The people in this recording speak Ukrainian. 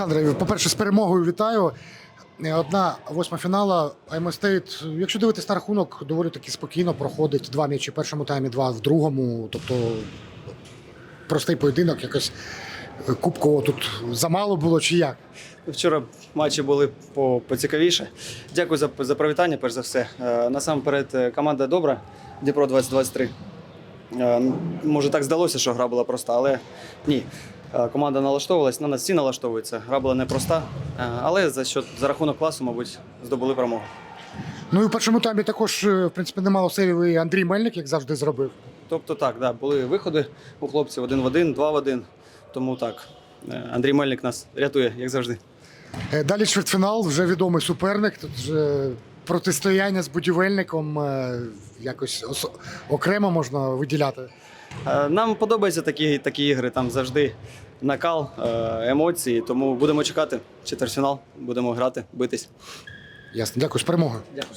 Олександре, по-перше, з перемогою вітаю. Е, Одна восьма фінала Стейт. Якщо дивитись на рахунок, доволі таки спокійно проходить два м'ячі в першому таймі, два в другому. Тобто простий поєдинок, якось е, кубково тут замало було чи як? Вчора матчі були по, поцікавіше. Дякую за, за привітання, перш за все. Е, насамперед, команда добра, Дніпро 2023. Е, може, так здалося, що гра була проста, але ні. Е, команда налаштовувалась, на нас всі налаштовуються. Гра була непроста, е, але за, що, за рахунок класу, мабуть, здобули перемогу. Ну і в першому таймі також, е, в принципі, немало сейвів і Андрій Мельник, як завжди, зробив. Тобто так, да, були виходи у хлопців один в один, два в один. Тому так, Андрій Мельник нас рятує, як завжди. Далі чвертьфінал, вже відомий суперник. Тут вже протистояння з будівельником якось ос- окремо можна виділяти. Е, Нам подобаються такі, такі ігри, там завжди накал, е, емоції, тому будемо чекати четвертьфінал, будемо грати, битись. Ясно, дякую з перемогою. Дякую.